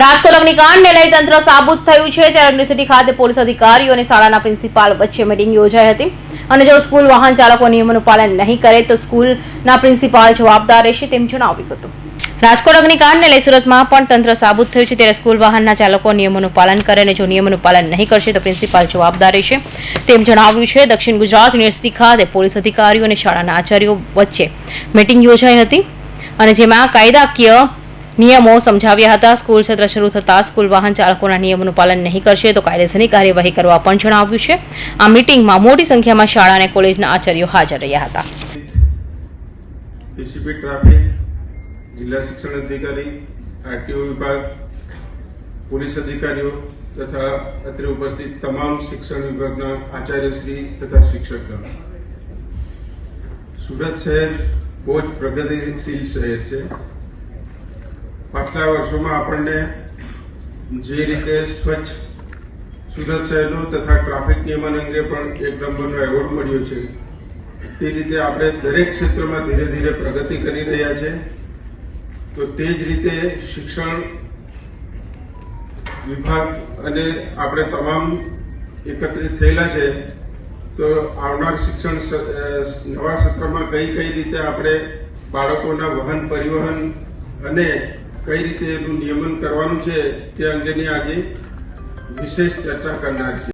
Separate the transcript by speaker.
Speaker 1: રાજકોટ અગ્નિકાંડને લઈ તંત્ર સાબુત થયું છે. ત્યારે યુનિવર્સિટી ખાતે પોલીસ અધિકારીઓ અને શાળાના પ્રિન્સિપાલ વચ્ચે મીટિંગ યોજાઈ હતી. અને જો સ્કૂલ વાહન ચાલકો નિયમોનું પાલન નહીં કરે તો સ્કૂલના પ્રિન્સિપાલ જવાબદાર રહેશે તેમ જણાવ્યું હતું. રાજકોટ અગ્નિકાંડને લઈ સુરતમાં પણ તંત્ર સાબુત થયું છે. ત્યારે સ્કૂલ વાહનના ચાલકો નિયમોનું પાલન કરે અને જો નિયમોનું પાલન નહીં કરશે તો પ્રિન્સિપાલ જવાબદાર રહેશે તેમ જણાવ્યું છે. દક્ષિણ ગુજરાત યુનિવર્સિટી ખાતે પોલીસ અધિકારીઓ અને શાળાના આચાર્યો વચ્ચે મિટિંગ યોજાઈ હતી. અને જેમાં કાયદાકીય નિયમો સમજાવ્યા હતા. સ્કૂલ સત્ર શરૂ થતાં સ્કૂલ વાહન ચાલકોના નિયમોનું પાલન નહીં કરશે તો કાયદેસરની કાર્યવાહી કરવા પણ જણાવ્યું છે. આ મિટિંગમાં મોટી સંખ્યામાં શાળા અને કોલેજના આચાર્યો હાજર રહ્યા હતા.
Speaker 2: ડીસીપી ટ્રાફિક, જિલ્લા શિક્ષણ અધિકારી, આરટીઓ વિભાગ, પોલીસ અધિકારીઓ તથા અત્રે ઉપસ્થિત તમામ શિક્ષણ વિભાગના આચાર્યશ્રી તથા શિક્ષકગણ સુરત શહેર બહુ જ પ્રગતિશીલ શહેર છે. પાછલા વર્ષોમાં આપણને જે રીતે સ્વચ્છ સુરત શહેરનું તથા ટ્રાફિક નિયમન અંગે પણ એક નંબરનો એવોર્ડ મળ્યો છે, તે રીતે આપણે દરેક ક્ષેત્રમાં ધીરે ધીરે પ્રગતિ કરી રહ્યા છે. તો તે જ રીતે શિક્ષણ વિભાગ અને આપણે તમામ એકત્રિત થયેલા છે, તો આવનાર શિક્ષણ નવા સત્રમાં કઈ કઈ રીતે આપણે બાળકોના વહન પરિવહન અને કઈ રીતે એનું નિયમન કરવાનું છે તે અંગેની આજે વિશેષ ચર્ચા કરનાર છે